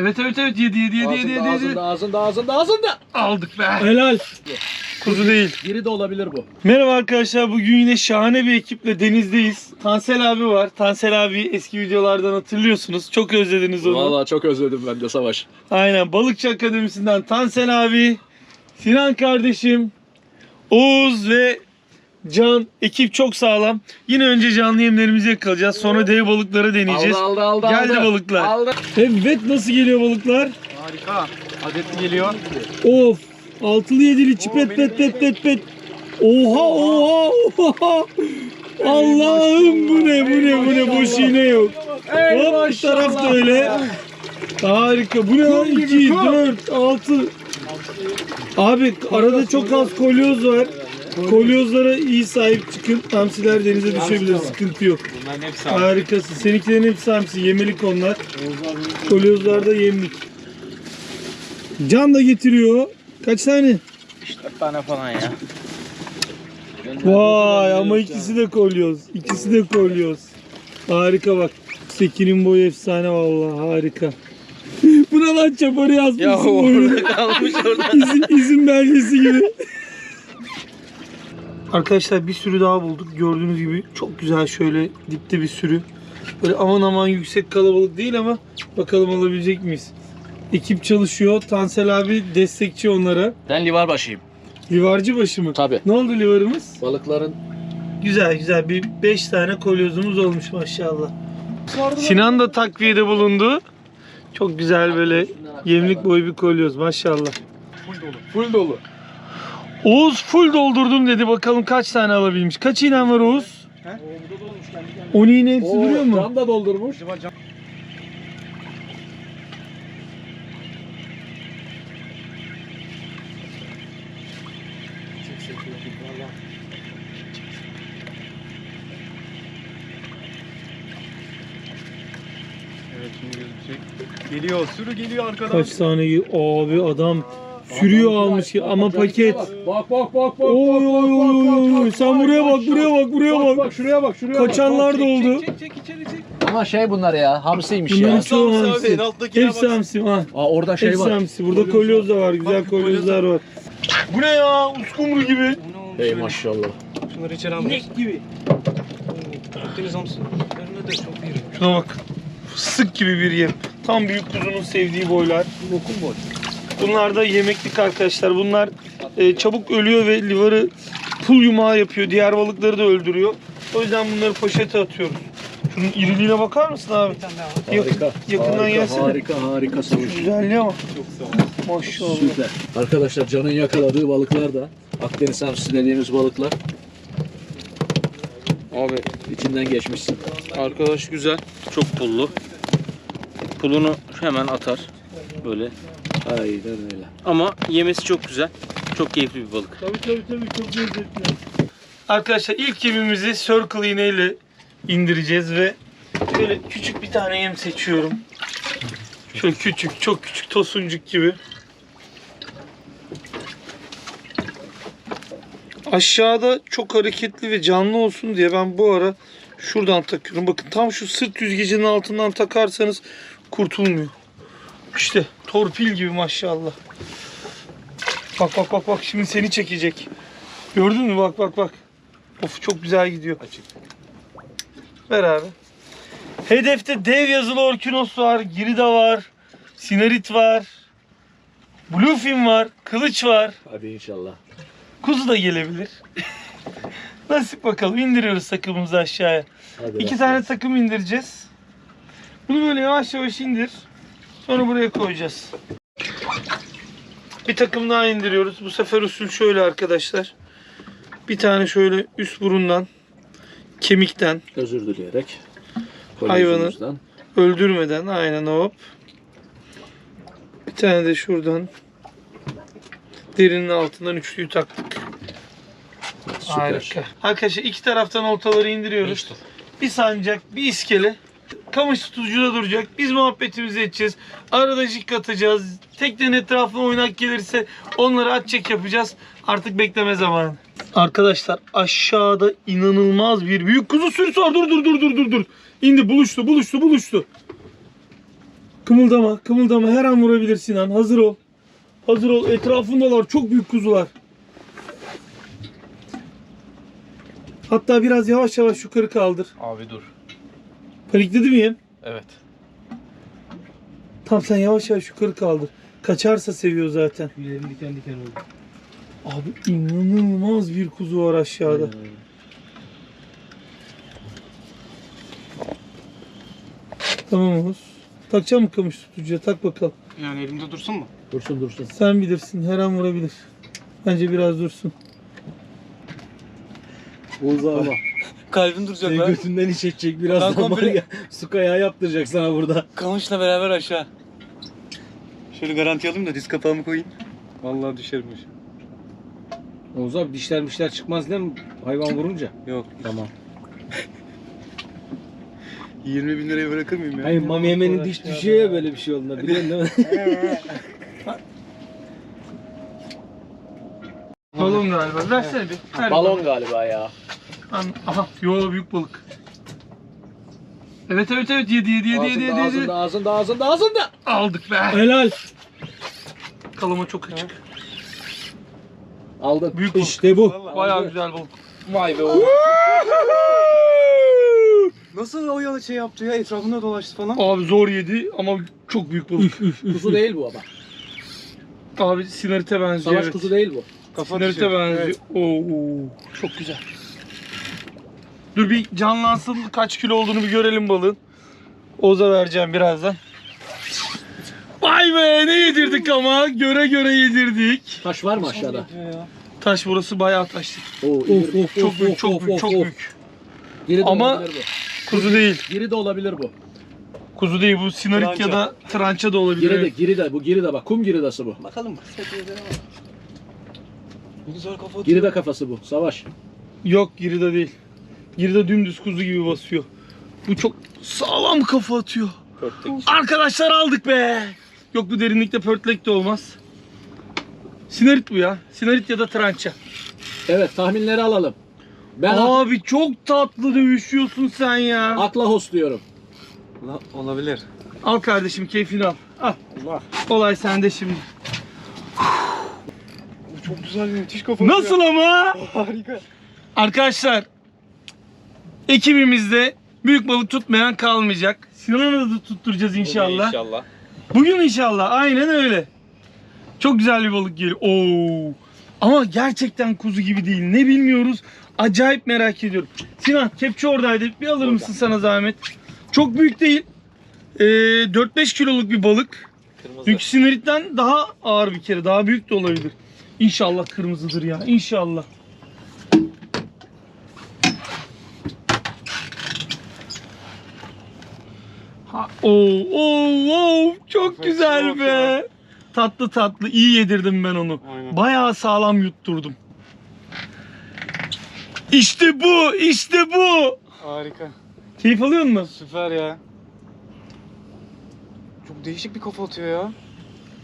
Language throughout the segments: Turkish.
Evet evet evet yedi yedi yedi yedi yedi. Ağzında, yedi. ağzında, ağzında, ağzında, ağzında. Aldık be. Helal. Kuzu değil. Biri de olabilir bu. Merhaba arkadaşlar. Bugün yine şahane bir ekiple denizdeyiz. Tansel abi var. Tansel abi eski videolardan hatırlıyorsunuz. Çok özlediniz onu. Vallahi çok özledim ben de Savaş. Aynen. Balıkçı Akademisi'nden Tansel abi, Sinan kardeşim, Oğuz ve Can. Ekip çok sağlam. Yine önce canlı yemlerimizi yakalayacağız. Sonra dev balıkları deneyeceğiz. Aldı, aldı, aldı. Geldi aldı. balıklar. Aldı. Evet nasıl geliyor balıklar? Harika. Adetli geliyor. Of. Altılı yedili çipet pet pet pet pet. Oha oha oha. Allah'ım bu ne bu ne bu ne boş iğne yok. Hop bir taraf da öyle. Harika. Bu ne lan? 2, 4, 6. Abi arada çok az kolyoz var. Kolyozlara iyi sahip çıkın. Hamsiler denize düşebilir. Sıkıntı yok. Bunların hepsi Harikasın. Seninkilerin hepsi hamsi. Yemelik onlar. Kolyozlar da yemlik. Can da getiriyor. Kaç tane? 4 tane falan ya. Vay ama ikisi de kolyoz. İkisi de kolyoz. Harika bak. Sekinin boyu efsane vallahi harika. Bu ne lan çaparı yazmışsın Ya boyuna. orada kalmış orada. İzin, izin belgesi gibi. Arkadaşlar bir sürü daha bulduk. Gördüğünüz gibi çok güzel şöyle dipte bir sürü. Böyle aman aman yüksek kalabalık değil ama bakalım alabilecek miyiz? Ekip çalışıyor. Tansel abi destekçi onlara. Ben livar başıyım. Livarcı başı mı? Tabii. Ne oldu livarımız? Balıkların Güzel güzel bir 5 tane kolyozumuz olmuş maşallah. Sinan da takviyede bulundu. Çok güzel böyle yemlik boyu bir kolyoz maşallah. full dolu. Oğuz full doldurdum dedi. Bakalım kaç tane alabilmiş. Kaç iğnen var Oğuz? 10 iğne hepsi duruyor mu? Can da doldurmuş. Evet şimdi gözükecek. Geliyor sürü geliyor arkadan. Kaç tane Abi adam sürüyor almış ki ama paket. Bak bak bak bak. Oy oy oy oy oy. Sen buraya bak buraya bak buraya Bak bak. bak şuraya bak şuraya bak. Kaçanlar da oldu. Çek çek içeri çek. Ama şey bunlar ya hamsiymiş Bunların ya. çoğu hamsi abi, hamsi. en alttakine Hepsi bak. hamsi. Ha. Aa orada şey Hepsi var. hamsi. Burada kolyoz da var. Güzel Bak, kolyozlar var. Bu ne ya? Uskumru gibi. Ey maşallah. Şunları içeri almış. İnek gibi. Akdeniz hamsi. Önüne de çok iyi. Şuna bak. Fıstık gibi bir yem. Tam büyük kuzunun sevdiği boylar. Lokum boy. Bunlar da yemeklik arkadaşlar. Bunlar e, çabuk ölüyor ve livarı pul yumağı yapıyor. Diğer balıkları da öldürüyor. O yüzden bunları poşete atıyoruz. Şunun iriliğine bakar mısın abi? Harika. yakından harika, gelsene. Harika harika Savaş. güzelliğe bak. Çok sağ ol. Maşallah. Süper. Arkadaşlar Can'ın yakaladığı balıklar da Akdeniz hamsi dediğimiz balıklar. Abi İçinden geçmişsin. arkadaş güzel. Çok pullu. Pulunu hemen atar. Böyle. Aynen öyle. Ama yemesi çok güzel. Çok keyifli bir balık. Tabii tabii tabii çok lezzetli. Arkadaşlar ilk yemimizi circle iğneyle indireceğiz ve böyle küçük bir tane yem seçiyorum. Şöyle küçük, çok küçük tosuncuk gibi. Aşağıda çok hareketli ve canlı olsun diye ben bu ara şuradan takıyorum. Bakın tam şu sırt yüzgecinin altından takarsanız kurtulmuyor. İşte torpil gibi maşallah. Bak bak bak bak şimdi seni çekecek. Gördün mü bak bak bak. Of çok güzel gidiyor. Açık. Ver abi. Hedefte dev yazılı orkinos var, girida var, sinarit var, bluefin var, kılıç var. Hadi inşallah. Kuzu da gelebilir. Nasip bakalım indiriyoruz takımımızı aşağıya. Hadi İki tane takım indireceğiz. Bunu böyle yavaş yavaş indir. Sonra buraya koyacağız. Bir takım daha indiriyoruz. Bu sefer usul şöyle arkadaşlar. Bir tane şöyle üst burundan, kemikten, Özür dileyerek. Hayvanı- öldürmeden aynen hop. Bir tane de şuradan derinin altından üçlüyü taktık. Süper. Harika. Arkadaşlar iki taraftan oltaları indiriyoruz. Bir sancak, bir iskele. Kamış tutucuda duracak. Biz muhabbetimizi edeceğiz. Arada jig atacağız. Teknenin etrafına oynak gelirse onları at çek yapacağız. Artık bekleme zamanı. Arkadaşlar aşağıda inanılmaz bir büyük kuzu sürüsü var. Dur dur dur dur dur dur. İndi buluştu buluştu buluştu. Kımıldama, kımıldama. Her an vurabilir Sinan. Hazır ol. Hazır ol. Etrafındalar. Çok büyük kuzular. Hatta biraz yavaş yavaş yukarı kaldır. Abi dur. Panikledi miyim? Evet. Tamam sen yavaş yavaş yukarı kaldır. Kaçarsa seviyor zaten. Tüylerim diken diken oldu. Abi inanılmaz bir kuzu var aşağıda. Tamam Oğuz. Takacak mı kamış tutucuya? Tak bakalım. Yani elimde dursun mu? Dursun dursun. Sen bilirsin. Her an vurabilir. Bence biraz dursun. Oğuz abi. Kalbim duracak Senin lan. götünden iş edecek birazdan Ben var komple- ya. Su kayağı yaptıracak sana burada. Kamışla beraber aşağı. Şöyle garanti alayım da diz kapağımı koyayım. Vallahi düşermiş. Oğuz abi dişler mişler çıkmaz değil mi? Hayvan vurunca. Yok. Tamam. 20 bin liraya bırakır mıyım ya? Hayır Mami Emen'in diş düşüyor ya böyle bir şey olduğunda. Biliyorsun değil mi? Balon galiba. Versene bir. Ver Balon galiba ya. An- Aha. Yo büyük balık. Evet evet evet yedi yedi yedi yedi yedi. Ağzında, yedi. ağzında, ağzında, ağzında, ağzında. Aldık be. Helal. Kalama çok açık. Aldın. Büyük balık. İşte bu. Bayağı güzel balık. Vay be oğlum. Nasıl o yalı şey yaptı ya? Etrafında dolaştı falan. Abi zor yedi ama çok büyük balık. Kuzu değil bu ama. Abi sinarite benziyor. Savaş evet. kuzu değil bu. Kafa Sinarite düşüyor. benziyor. Evet. Oo, çok güzel. Dur bir canlansın kaç kilo olduğunu bir görelim balığın. Oza vereceğim birazdan. Vay be ne yedirdik ama göre göre yedirdik. Taş var mı aşağıda? Taş burası bayağı taşlı. Oo, Of of çok büyük çok büyük çok büyük. Giri de Ama- olabilir bu. Kuzu değil. Giri de olabilir bu. Kuzu değil bu sinarit ya Tranca. da trança da olabilir. Giri de, giri de bu giri de bak. Kum giridası bu. Bakalım. Ne güzel kafa. Giri de kafası bu. Savaş. Yok giride değil. Giride dümdüz kuzu gibi basıyor. Bu çok sağlam kafa atıyor. Arkadaşlar aldık be. Yok bu derinlikte pörtlek de olmaz. Sinarit bu ya. Sinarit ya da trança. Evet tahminleri alalım. Ben Abi çok tatlı dövüşüyorsun sen ya. akla host diyorum. La, olabilir. Al kardeşim keyfini al. Al. Olay sende şimdi. Bu çok güzel bir müthiş kafa Nasıl ama? Harika. Arkadaşlar ekibimizde büyük balık tutmayan kalmayacak. Sinan'ı da tutturacağız inşallah. İnşallah. Bugün inşallah aynen öyle. Çok güzel bir balık geliyor. Oo. Ama gerçekten kuzu gibi değil. Ne bilmiyoruz. Acayip merak ediyorum. Sinan kepçe oradaydı. Bir alır mısın sana zahmet? Çok büyük değil. Ee, 4-5 kiloluk bir balık. Kırmızı. Çünkü siniritten daha ağır bir kere. Daha büyük de olabilir. İnşallah kırmızıdır ya. İnşallah. Oo, oo, oo, çok güzel be. Tatlı tatlı iyi yedirdim ben onu. Aynen. Bayağı sağlam yutturdum. İşte bu, işte bu. Harika. Keyif alıyor musun? Süper ya. Çok değişik bir kafa atıyor ya.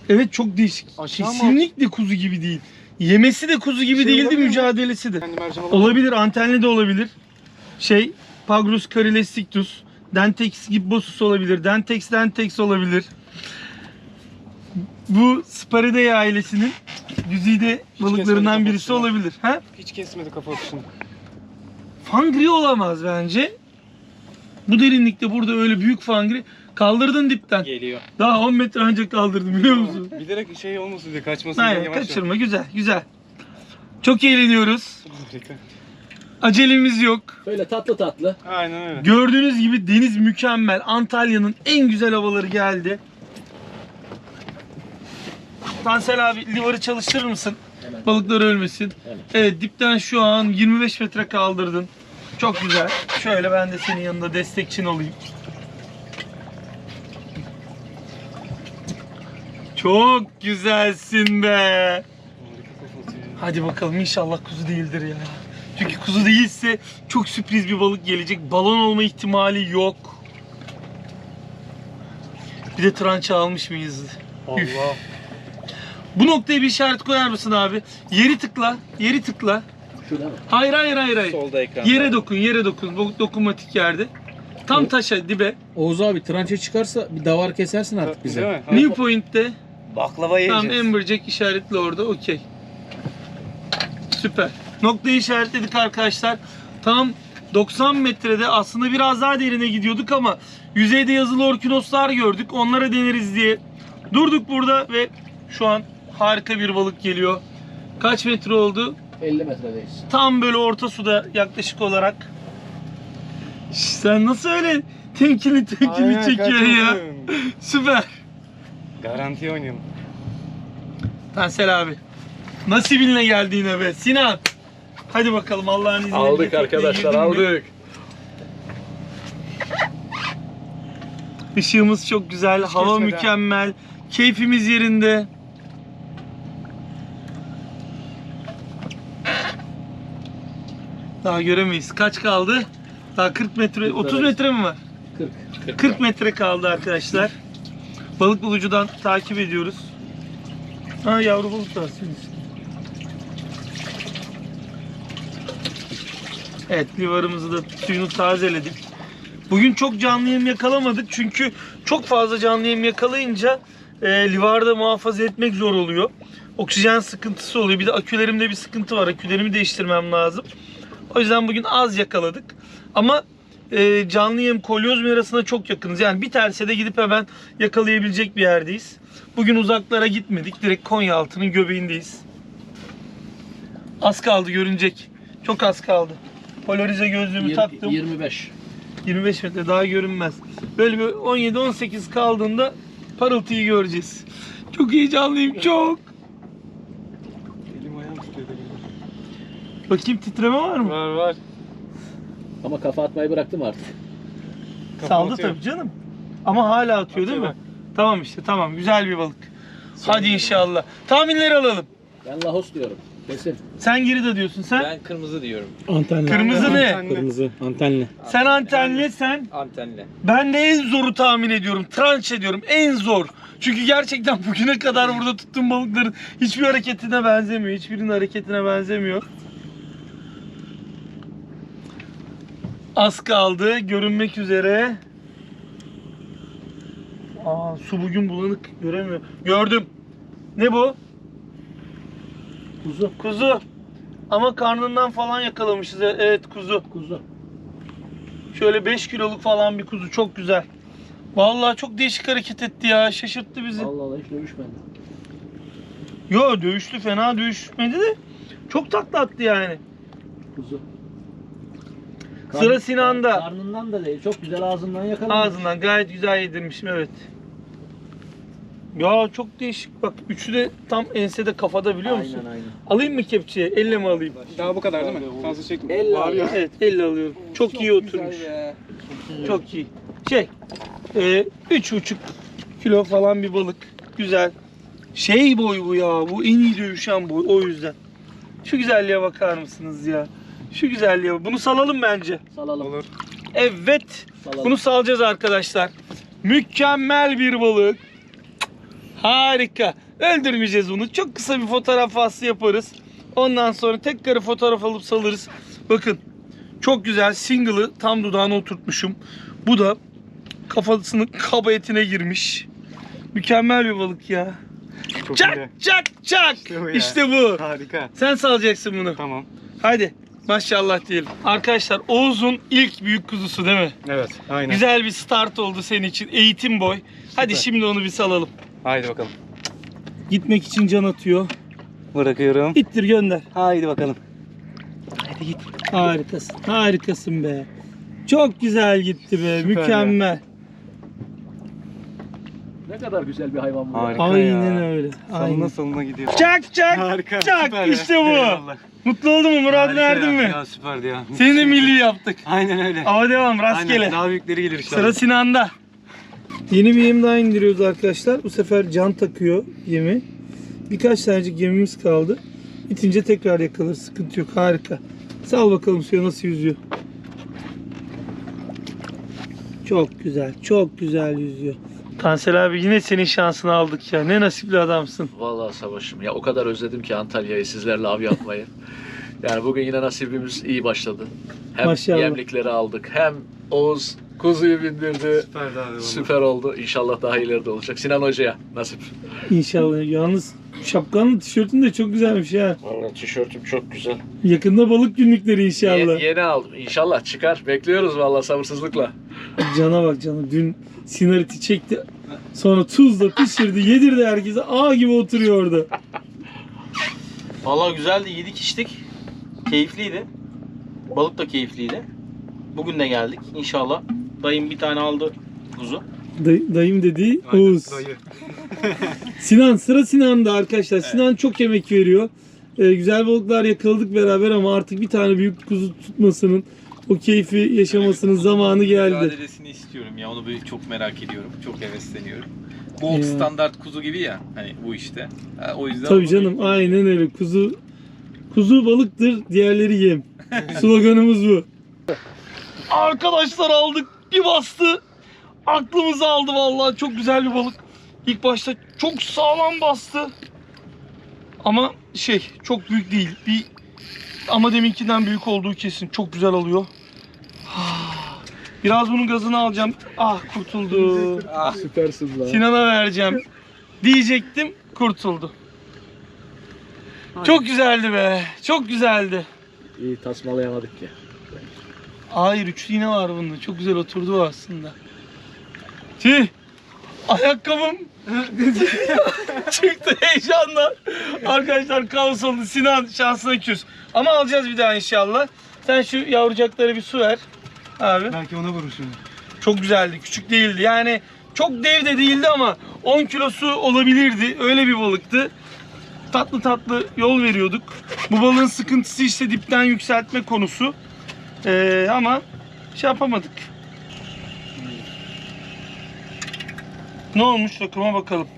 Evet çok değişik. Aşağı mı Kesinlikle kuzu gibi değil. Yemesi de kuzu gibi Şey değildi, mücadelesi de. Olabilir, antenli de olabilir. Şey, Pagrus carilestictus, Dentex gibbosus olabilir, Dentex dentex olabilir. Bu Sparidae ailesinin güzide balıklarından kesmedi birisi kafasını. olabilir. Ha? Hiç kesmedi kafa atışını. Fangri olamaz bence. Bu derinlikte burada öyle büyük fangri kaldırdın dipten. Geliyor. Daha 10 metre ancak kaldırdım biliyor musun? Bilerek şey olmasın diye kaçmasın diye Aynen yavaş kaçırma güzel güzel. Çok eğleniyoruz. yavaş. Harika. Acelemiz yok. Böyle tatlı tatlı. Aynen öyle. Gördüğünüz gibi deniz mükemmel. Antalya'nın en güzel havaları geldi. Tansel abi livarı çalıştırır mısın? Hemen. Balıklar ölmesin. Hemen. Evet dipten şu an 25 metre kaldırdın. Çok güzel. Şöyle ben de senin yanında destekçin olayım. Çok güzelsin be. Hadi bakalım inşallah kuzu değildir ya. Çünkü kuzu değilse çok sürpriz bir balık gelecek. Balon olma ihtimali yok. Bir de trança almış mıyız? Üf. Allah. Bu noktaya bir işaret koyar mısın abi? Yeri tıkla, yeri tıkla. Şurada mı? Hayır hayır hayır hayır. Solda ekran. Yere dokun, yere dokun. Bu dokunmatik yerde. Tam taşa, dibe. Oğuz abi trança çıkarsa bir davar kesersin artık bize. Mi? New Point'te Baklava tam yiyeceğiz. Amberjack işaretli orada. Okey. Süper. Noktayı işaretledik arkadaşlar. Tam 90 metrede aslında biraz daha derine gidiyorduk ama yüzeyde yazılı orkinoslar gördük. Onlara deneriz diye durduk burada ve şu an harika bir balık geliyor. Kaç metre oldu? 50 metredeyiz. Tam böyle orta suda yaklaşık olarak. Şş, Sen nasıl öyle temkinli temkinli Aynen, çekiyorsun ya? kaçırdım. Süper. Garanti oynayalım. Tansel abi. Nasibinle geldi yine be. Sinan. Hadi bakalım Allah'ın izniyle. Aldık arkadaşlar aldık. Işığımız çok güzel, hava kesmeden. mükemmel, keyfimiz yerinde. Daha göremeyiz. Kaç kaldı? Daha 40 metre, 30 metre mi var? 40. 40 metre kaldı arkadaşlar. Balık bulucudan takip ediyoruz. Ha yavru balık var senin Evet livarımızı da suyunu tazeledik. Bugün çok canlı yem yakalamadık çünkü çok fazla canlı yem yakalayınca e, livarda muhafaza etmek zor oluyor. Oksijen sıkıntısı oluyor. Bir de akülerimde bir sıkıntı var. Akülerimi değiştirmem lazım. O yüzden bugün az yakaladık. Ama e, canlı yem kolyoz merasına çok yakınız. Yani bir terse de gidip hemen yakalayabilecek bir yerdeyiz. Bugün uzaklara gitmedik. Direkt Konyaaltı'nın göbeğindeyiz. Az kaldı görünecek. Çok az kaldı. Polarize gözlüğümü taktım. 25. 25 metre daha görünmez. Böyle bir 17-18 kaldığında parıltıyı göreceğiz. Çok heyecanlıyım çok. Elim ayağım tutuyor benim. Bakayım titreme var mı? Var var. Ama kafa atmayı bıraktım artık. Kafam Saldı atıyor. tabii canım. Ama hala atıyor değil mi? Atıyor Tamam işte tamam güzel bir balık. Hadi inşallah. Tahminleri alalım. Ben lahos diyorum. Kesin. Sen geri de diyorsun sen. Ben kırmızı diyorum. Antenli. Kırmızı ne? Antenli. Kırmızı. Antenli. Sen antenli sen. Antenli. Ben de en zoru tahmin ediyorum. Tranç ediyorum. En zor. Çünkü gerçekten bugüne kadar burada tuttuğum balıkların hiçbir hareketine benzemiyor. Hiçbirinin hareketine benzemiyor. Az kaldı. Görünmek üzere. Aa, su bugün bulanık. Göremiyorum. Gördüm. Ne bu? Kuzu. Kuzu. Ama karnından falan yakalamışız. Evet kuzu. Kuzu. Şöyle 5 kiloluk falan bir kuzu. Çok güzel. Vallahi çok değişik hareket etti ya. Şaşırttı bizi. Allah Allah hiç dövüşmedi. Yo dövüştü fena dövüşmedi de. Çok takla attı yani. Kuzu. Sıra Sinan'da. Karnından da değil. Çok güzel ağzından yakalamış. Ağzından gayet güzel yedirmişim evet. Ya çok değişik bak. Üçü de tam ensede kafada biliyor musun? Aynen aynen. Alayım mı kepçeyi? Elle mi alayım? Daha bu kadar değil mi? Fazla çekme. Elle Var ya. Evet elle alıyorum. Çok, iyi oturmuş. Çok iyi. Şey, e, üç buçuk kilo falan bir balık. Güzel. Şey boy bu ya. Bu en iyi dövüşen boy. O yüzden. Şu güzelliğe bakar mısınız ya? Şu güzelliğe bak. Bunu salalım bence. Salalım. Olur. Evet. Salalım. Bunu salacağız arkadaşlar. Mükemmel bir balık. Harika. Öldürmeyeceğiz bunu. Çok kısa bir fotoğraf faslı yaparız. Ondan sonra tekrar fotoğraf alıp salırız. Bakın. Çok güzel single'ı tam dudağına oturtmuşum. Bu da kafasının kaba etine girmiş. Mükemmel bir balık ya. Çok Çak iyi. çak çak. İşte bu ya. İşte bu. Harika. Sen salacaksın bunu. Tamam. Hadi. Maşallah diyelim. Arkadaşlar Oğuz'un ilk büyük kuzusu değil mi? Evet. Aynen. Güzel bir start oldu senin için. Eğitim boy. Hadi Süper. şimdi onu bir salalım. Haydi bakalım. Gitmek için can atıyor. Bırakıyorum. İttir gönder. Haydi bakalım. Haydi git. Harikasın. Harikasın be. Çok güzel gitti be. Süper Mükemmel. Ne kadar güzel bir hayvan bu. Harika Aynen ya. öyle. Salına Aynen. salına gidiyor. Çak çak Harika. çak. süper ya. işte bu. Eyvallah. Mutlu oldun mu? Muradını Harika erdin ya. mi? Ya süperdi ya. Seni de milli yaptık. Aynen öyle. Ama devam rastgele. Aynen. Daha büyükleri gelir inşallah. Sıra Sinan'da. Yeni bir yem daha indiriyoruz arkadaşlar. Bu sefer can takıyor yemi. Birkaç tanecik yemimiz kaldı. Bitince tekrar yakalar. Sıkıntı yok. Harika. Sal bakalım suya nasıl yüzüyor. Çok güzel. Çok güzel yüzüyor. Tansel abi yine senin şansını aldık ya. Ne nasipli adamsın. Vallahi savaşım. Ya o kadar özledim ki Antalya'yı sizlerle av yapmayı. yani bugün yine nasibimiz iyi başladı. Hem Maşallah. yemlikleri aldık hem Oğuz Kuzuyu bindirdi. Süperdi abi Süper oldu. İnşallah daha ileride olacak. Sinan Hoca'ya nasip. İnşallah. Yalnız şapkanın tişörtün de çok güzelmiş ha. Vallahi tişörtüm çok güzel. Yakında balık günlükleri inşallah. Ye- yeni aldım. İnşallah çıkar. Bekliyoruz vallahi sabırsızlıkla. Cana bak cana. Dün sinariti çekti. Sonra tuzla pişirdi, yedirdi herkese. Ağ gibi oturuyor orada. Valla güzeldi yedik içtik. Keyifliydi. Balık da keyifliydi. Bugün de geldik inşallah. Dayım bir tane aldı kuzu. Day- dayım dediği Aynen, Oğuz. dayı. Sinan sıra Sinan'da arkadaşlar. Sinan çok yemek veriyor. Ee, güzel balıklar yakaladık beraber ama artık bir tane büyük kuzu tutmasının o keyfi yaşamasının zamanı geldi. Mücadelesini istiyorum ya onu böyle çok merak ediyorum. Çok hevesleniyorum. Gold Ya. standart kuzu gibi ya hani bu işte. Ha, o yüzden Tabii onu canım aynen öyle. Kuzu kuzu balıktır, diğerleri yem. Sloganımız bu. Arkadaşlar aldık. Bir bastı. Aklımızı aldı vallahi. Çok güzel bir balık. İlk başta çok sağlam bastı. Ama şey çok büyük değil. Bir ama deminkinden büyük olduğu kesin. Çok güzel alıyor. Biraz bunun gazını alacağım. Ah kurtuldu. Süpersin lan. Sinan'a vereceğim diyecektim. Kurtuldu. Çok güzeldi be. Çok güzeldi. İyi tasmalayamadık ya. Hayır üçlü iğne var bunda. Çok güzel oturdu o aslında. Tüh. Ayakkabım çıktı heyecanla. Arkadaşlar kaos oldu. Sinan şansına küs. Ama alacağız bir daha inşallah. Sen şu yavrucaklara bir su ver. Abi. Belki ona vurur şimdi. Çok güzeldi. Küçük değildi. Yani çok dev de değildi ama 10 kilosu olabilirdi. Öyle bir balıktı. Tatlı tatlı yol veriyorduk. Bu balığın sıkıntısı işte dipten yükseltme konusu. Ee, ama şey yapamadık. Ne olmuş rakıma bakalım.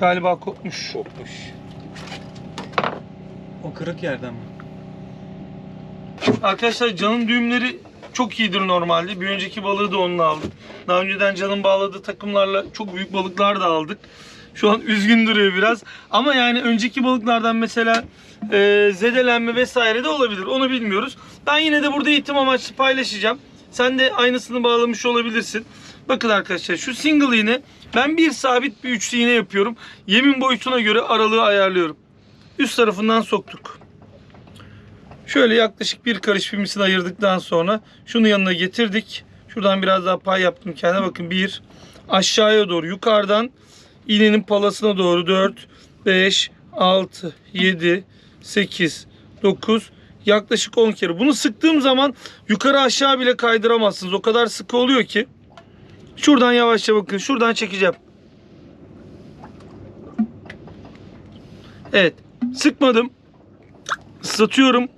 Galiba kopmuş. kopmuş. O kırık yerden mi? Arkadaşlar canın düğümleri çok iyidir normalde. Bir önceki balığı da onunla aldık. Daha önceden canın bağladığı takımlarla çok büyük balıklar da aldık. Şu an üzgün duruyor biraz. Ama yani önceki balıklardan mesela e, zedelenme vesaire de olabilir. Onu bilmiyoruz. Ben yine de burada eğitim amaçlı paylaşacağım. Sen de aynısını bağlamış olabilirsin. Bakın arkadaşlar şu single iğne ben bir sabit bir üçlü iğne yapıyorum. Yemin boyutuna göre aralığı ayarlıyorum. Üst tarafından soktuk. Şöyle yaklaşık bir karış pimisini ayırdıktan sonra şunu yanına getirdik. Şuradan biraz daha pay yaptım kendime. Bakın bir aşağıya doğru yukarıdan iğnenin palasına doğru 4, 5, 6, 7, 8, 9 yaklaşık 10 kere. Bunu sıktığım zaman yukarı aşağı bile kaydıramazsınız. O kadar sıkı oluyor ki. Şuradan yavaşça bakın. Şuradan çekeceğim. Evet. Sıkmadım. Islatıyorum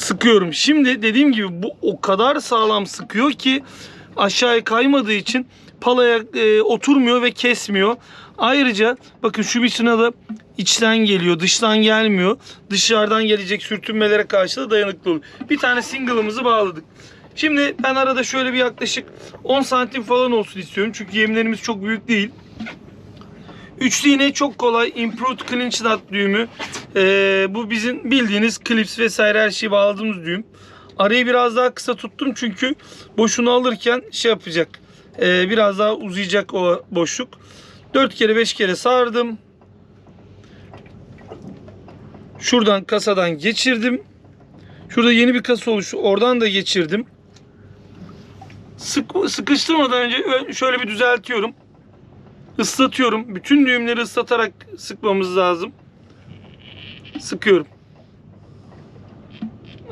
sıkıyorum. Şimdi dediğim gibi bu o kadar sağlam sıkıyor ki aşağıya kaymadığı için palaya e, oturmuyor ve kesmiyor. Ayrıca bakın şu misina da içten geliyor, dıştan gelmiyor. Dışarıdan gelecek sürtünmelere karşı da dayanıklı oluyor. Bir tane single'ımızı bağladık. Şimdi ben arada şöyle bir yaklaşık 10 santim falan olsun istiyorum. Çünkü yemlerimiz çok büyük değil. Üçlü iğne çok kolay. Improved clinch knot düğümü. Ee, bu bizim bildiğiniz klips vesaire her şeyi bağladığımız düğüm. Arayı biraz daha kısa tuttum çünkü boşunu alırken şey yapacak. Ee, biraz daha uzayacak o boşluk. 4 kere 5 kere sardım. Şuradan kasadan geçirdim. Şurada yeni bir kasa oluştu. Oradan da geçirdim. Sık, sıkıştırmadan önce şöyle bir düzeltiyorum ıslatıyorum. Bütün düğümleri ıslatarak sıkmamız lazım. Sıkıyorum.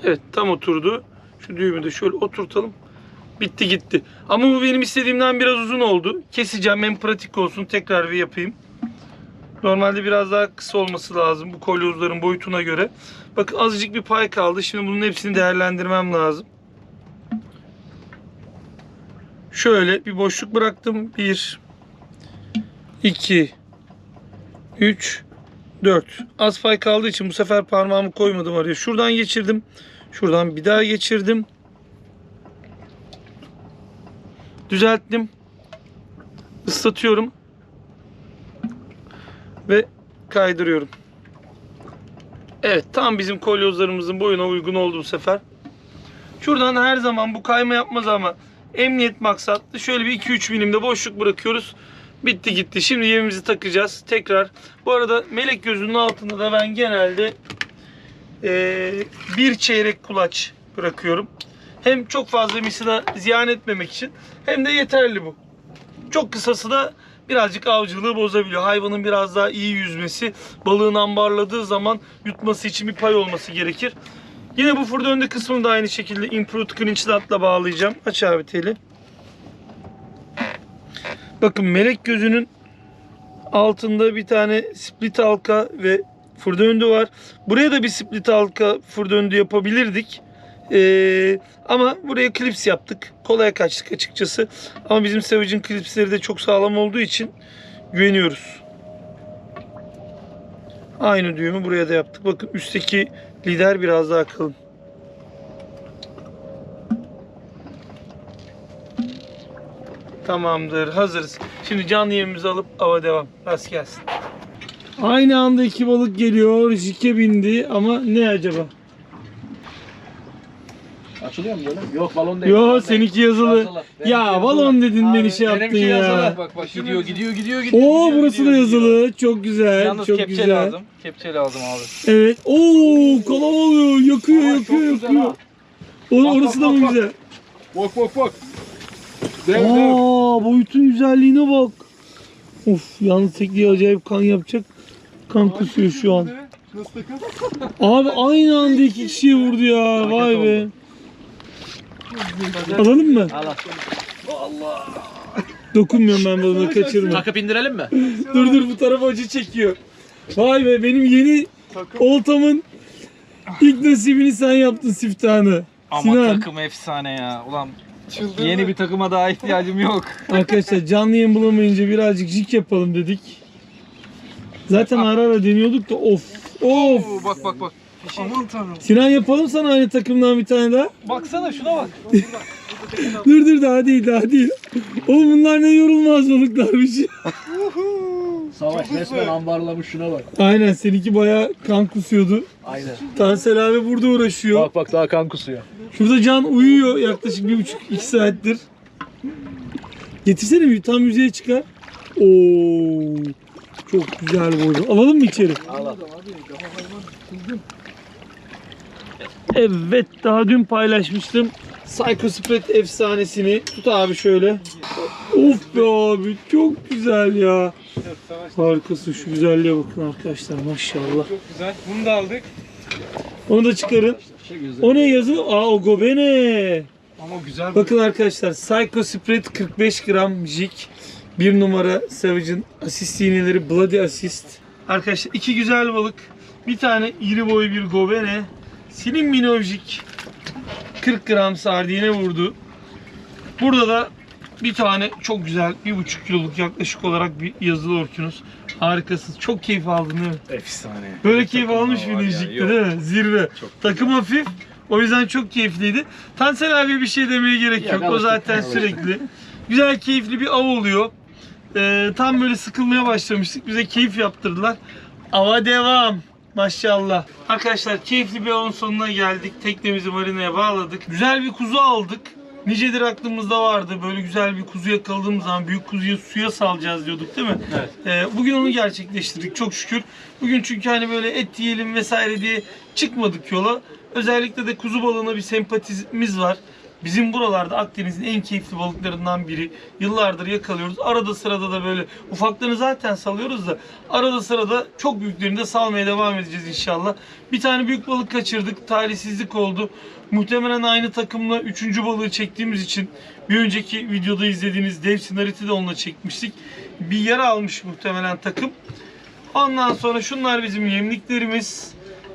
Evet tam oturdu. Şu düğümü de şöyle oturtalım. Bitti gitti. Ama bu benim istediğimden biraz uzun oldu. Keseceğim hem pratik olsun. Tekrar bir yapayım. Normalde biraz daha kısa olması lazım bu kolyozların boyutuna göre. Bakın azıcık bir pay kaldı. Şimdi bunun hepsini değerlendirmem lazım. Şöyle bir boşluk bıraktım. 1 2 3 4 Az pay kaldığı için bu sefer parmağımı koymadım araya. Şuradan geçirdim. Şuradan bir daha geçirdim. Düzelttim. Islatıyorum. Ve kaydırıyorum. Evet tam bizim kolyozlarımızın boyuna uygun oldu bu sefer. Şuradan her zaman bu kayma yapmaz ama emniyet maksatlı şöyle bir 2-3 milimde boşluk bırakıyoruz. Bitti gitti. Şimdi yemimizi takacağız. Tekrar. Bu arada melek gözünün altında da ben genelde eee, bir çeyrek kulaç bırakıyorum. Hem çok fazla misina ziyan etmemek için hem de yeterli bu. Çok kısası da birazcık avcılığı bozabiliyor. Hayvanın biraz daha iyi yüzmesi, balığın ambarladığı zaman yutması için bir pay olması gerekir. Yine bu fırda önde kısmını da aynı şekilde Improved Clinch Knot'la bağlayacağım. Aç abi teli. Bakın melek gözünün altında bir tane split halka ve fırda var. Buraya da bir split halka fırda yapabilirdik. Ee, ama buraya klips yaptık. Kolaya kaçtık açıkçası. Ama bizim Savage'in klipsleri de çok sağlam olduğu için güveniyoruz. Aynı düğümü buraya da yaptık. Bakın üstteki lider biraz daha kalın. Tamamdır. Hazırız. Şimdi canlı yemimizi alıp ava devam. Rast gelsin. Aynı anda iki balık geliyor. Jike bindi ama ne acaba? Açılıyor mu böyle? Yok balon değil. Yo balon değil. seninki yazılı. Benimki Ya yazılı. balon dedin beni Abi, şey yaptın benimki ya. yazılı. Bak bak gidiyor gidiyor gidiyor gidiyor. Oo gidiyor, burası da gidiyor, yazılı. Çok güzel. Yalnız çok kepçe güzel. lazım. Kepçe lazım abi. Evet. Oo kola oluyor. Yakıyor Ama yakıyor yakıyor. ha. O, Bak, orası bak, da mı bak, güzel? Bak bak bak. Dev dev. Aa boyutun güzelliğine bak. Of yalnız tekliği acayip kan yapacak. Kan kusuyor şu an. Abi aynı anda iki kişiye vurdu ya. Vay be. Alalım mı? Allah. Dokunmuyorum ben balona kaçırma. Takıp indirelim mi? dur dur bu tarafa acı çekiyor. Vay be benim yeni oltamın ilk nasibini sen yaptın siftahını. Ama Sinan. takım efsane ya. Ulan yeni bir takıma daha ihtiyacım yok. Arkadaşlar canlı yayın bulamayınca birazcık jig yapalım dedik. Zaten ara ara deniyorduk da of of. Oo, bak bak bak. Sinan yapalım sana aynı takımdan bir tane daha. Baksana şuna bak. Dur dur daha değil daha değil. Oğlum bunlar ne yorulmaz balıklarmış. Savaş resmen ambarlamış şuna bak. Aynen seninki bayağı kan kusuyordu. Aynen. Tansel abi burada uğraşıyor. Bak bak daha kan kusuyor. Şurada Can uyuyor yaklaşık bir buçuk iki saattir. Getirsene bir tam yüzeye çıkar. Oo, çok güzel boydu. Alalım mı içeri? Al al. Evet daha dün paylaşmıştım. Psycho Spread efsanesini. Tut abi şöyle. Of be abi çok güzel ya. Harikasın şu güzelliğe bakın arkadaşlar maşallah. Çok güzel. Bunu da aldık. Onu da çıkarın. O ne yazı? Aa o gobene. Ama güzel. Bakın arkadaşlar Psycho Spread 45 gram jig. Bir numara Savage'ın asist iğneleri Bloody Assist. Arkadaşlar iki güzel balık. Bir tane iri boy bir gobene. Silin minovjik 40 gram sardine vurdu. Burada da bir tane çok güzel bir buçuk kiloluk yaklaşık olarak bir yazılı orkinus. Harikasınız. Çok keyif aldın değil mi? Efsane. Böyle keyif almış jig'de değil mi? Zirve. Takım hafif. O yüzden çok keyifliydi. Tansel abi bir şey demeye gerek Ya, yok. O zaten sürekli. Güzel keyifli bir av oluyor. Ee, tam böyle sıkılmaya başlamıştık. Bize keyif yaptırdılar. Ava devam. Maşallah. Arkadaşlar keyifli bir avın sonuna geldik. Teknemizi marinaya bağladık. Güzel bir kuzu aldık. Nicedir aklımızda vardı. Böyle güzel bir kuzu yakaladığımız zaman büyük kuzuyu suya salacağız diyorduk değil mi? Evet. Ee, bugün onu gerçekleştirdik çok şükür. Bugün çünkü hani böyle et yiyelim vesaire diye çıkmadık yola. Özellikle de kuzu balığına bir sempatimiz var. Bizim buralarda Akdeniz'in en keyifli balıklarından biri. Yıllardır yakalıyoruz. Arada sırada da böyle ufaklarını zaten salıyoruz da arada sırada çok büyüklerini de salmaya devam edeceğiz inşallah. Bir tane büyük balık kaçırdık. Talihsizlik oldu. Muhtemelen aynı takımla üçüncü balığı çektiğimiz için bir önceki videoda izlediğiniz dev sinariti de onunla çekmiştik. Bir yara almış muhtemelen takım. Ondan sonra şunlar bizim yemliklerimiz.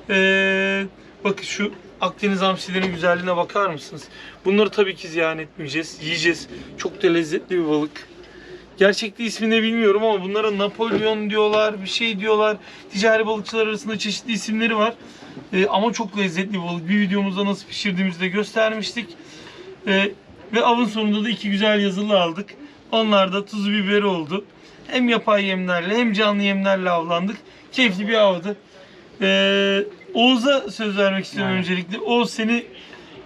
Ee, bakın şu Akdeniz hamsilerin güzelliğine bakar mısınız? Bunları tabii ki ziyan etmeyeceğiz. Yiyeceğiz. Çok da lezzetli bir balık. Gerçekte ismini bilmiyorum ama bunlara Napolyon diyorlar, bir şey diyorlar. Ticari balıkçılar arasında çeşitli isimleri var. Ee, ama çok lezzetli bir balık. Bir videomuzda nasıl pişirdiğimizi de göstermiştik. Ee, ve avın sonunda da iki güzel yazılı aldık. Onlar da tuzu biberi oldu. Hem yapay yemlerle hem canlı yemlerle avlandık. Keyifli bir avdı. Ee, Oğuz'a söz vermek istiyorum Aynen. öncelikle. Oğuz seni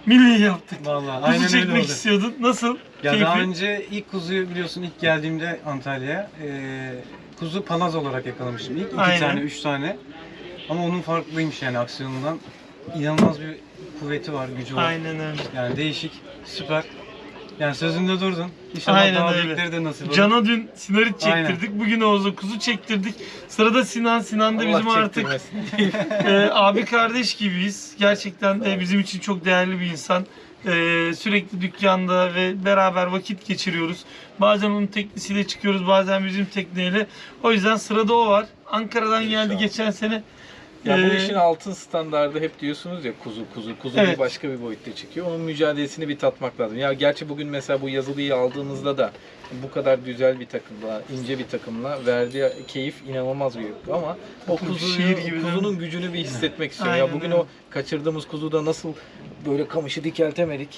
Milli yaptık. Vallahi Kuzu aynen öyle çekmek oldu. istiyordun. Nasıl? Ya Keyfi? daha önce ilk kuzuyu biliyorsun ilk geldiğimde Antalya'ya eee, kuzu palaz olarak yakalamıştım. İlk iki Aynen. tane, üç tane. Ama onun farklıymış yani aksiyonundan. İnanılmaz bir kuvveti var, gücü var. Aynen öyle. Yani değişik, süper. Yani sözünde durdun. İnşallah Aynen daha öyle. büyükleri de nasip olur. Can'a dün sinarit Aynen. çektirdik. Bugün Oğuz'a kuzu çektirdik. Sırada Sinan. Sinan da Allah bizim artık e, abi kardeş gibiyiz. Gerçekten e, bizim için çok değerli bir insan. E, sürekli dükkanda ve beraber vakit geçiriyoruz. Bazen onun teknesiyle çıkıyoruz, bazen bizim tekneyle. O yüzden sırada o var. Ankara'dan geldi geçen sene. Ya bu Ee, işin altın standardı hep diyorsunuz ya kuzu kuzu kuzu Evet. bir başka bir boyutta çıkıyor. Onun mücadelesini bir tatmak lazım. Ya gerçi bugün mesela bu yazılıyı aldığınızda da bu kadar güzel bir takımla, ince bir takımla verdiği keyif inanılmaz büyük. Ama o kuzuyu, Şiir gibi değil kuzunun gücünü bir hissetmek istiyorum. Aynen ya bugün öyle. o kaçırdığımız kuzuda nasıl böyle kamışı dikeltemedik.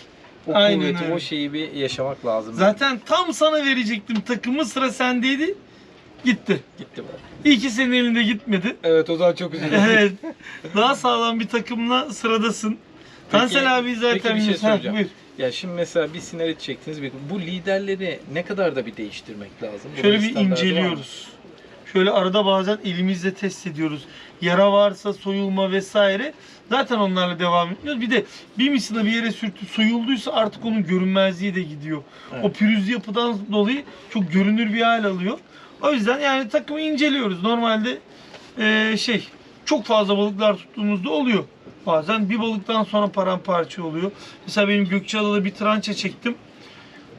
O Aynen kuvveti, öyle. o şeyi bir yaşamak lazım. Zaten tam sana verecektim takımı sıra sendeydi. Gitti. gitti bu. İyi ki senin elinde gitmedi. Evet o zaman çok üzüldüm. evet. Daha sağlam bir takımla sıradasın. Tansel abi zaten peki bir şey. Ha, buyur. Ya şimdi mesela bir sinarit çektiniz. bir- Bu liderleri ne kadar da bir değiştirmek lazım? Bunun Şöyle bir standardı var mı? inceliyoruz. Şöyle arada bazen elimizle test ediyoruz. Yara varsa soyulma vesaire. Zaten onlarla devam etmiyoruz. Bir de bir misina bir yere sürtüp soyulduysa artık onun görünmezliği de gidiyor. Evet. O pürüzlü yapıdan dolayı çok görünür bir hal alıyor. O yüzden yani takımı inceliyoruz. Normalde eee, şey çok fazla balıklar tuttuğumuzda oluyor. Bazen bir balıktan sonra paramparça oluyor. Mesela benim Gökçeada'da bir trança çektim.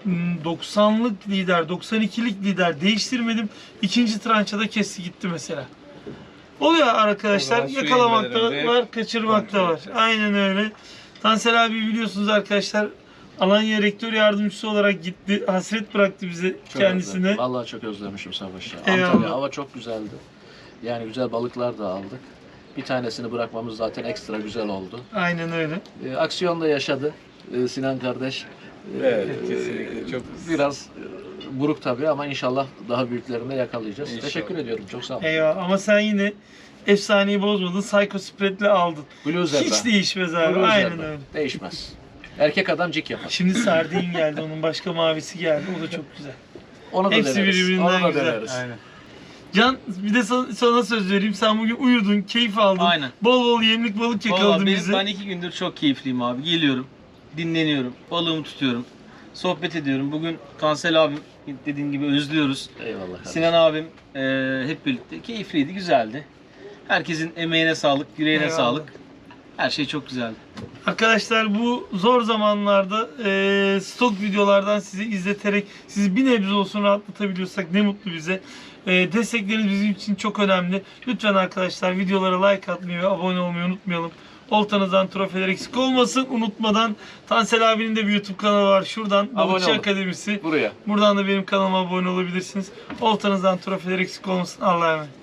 Hmm, 90'lık lider, 92'lik lider değiştirmedim. İkinci trançada kesti gitti mesela. Oluyor arkadaşlar. zaman su Yakalamak inmeden da önce var, kaçırmak da kontrol var. Aynen öyle. Tansel abi biliyorsunuz arkadaşlar Alanya rektör yardımcısı olarak gitti. Hasret bıraktı bize Çok kendisine. özledim. Vallahi çok özlemişim Savaş'ı. Eyvallah. Antalya hava çok güzeldi. Yani güzel balıklar da aldık. Bir tanesini bırakmamız zaten ekstra güzel oldu. Aynen öyle. E, aksiyon da yaşadı e, Sinan kardeş. E, Evet, kesinlikle. Çok- Biraz e, buruk tabii ama inşallah daha büyüklerini de yakalayacağız. İnşallah. Teşekkür ediyorum. Çok sağ olun. Eyvallah. Ama sen yine efsaneyi bozmadın. Psycho Spread'le aldın. Blue. Hiç değişmez abi. Blue Aynen öyle. Değişmez. Erkek adam cik yapar. Şimdi sardin geldi. Onun başka mavisi geldi. O da çok güzel. Onu da Hepsi deneriz. birbirinden Onu da güzel. deneriz. Aynen. Can bir de sana, sana söz vereyim. Sen bugün uyudun, keyif aldın. Aynen. Bol bol yemlik balık Valla yakaladın benim- bize. ben iki gündür çok keyifliyim abi. Geliyorum, dinleniyorum, balığımı tutuyorum, sohbet ediyorum. Bugün Tansel abim dediğin gibi özlüyoruz. Eyvallah. kardeşim. Sinan abim eee, hep birlikte keyifliydi, güzeldi. Herkesin emeğine sağlık, yüreğine Eyvallah. sağlık. Her şey çok güzeldi. Arkadaşlar bu zor zamanlarda e, stok videolardan sizi izleterek sizi bir nebze olsun rahatlatabiliyorsak ne mutlu bize. E, destekleriniz bizim için çok önemli. Lütfen arkadaşlar videolara like atmayı ve abone olmayı unutmayalım. Oltanızdan trofeler eksik olmasın. Unutmadan Tansel abinin de bir YouTube kanalı var. Şuradan Abone Balıkçı olun. Akademisi. Buraya. Buradan da benim kanalıma abone olabilirsiniz. Oltanızdan trofeler eksik olmasın. Allah'a emanet.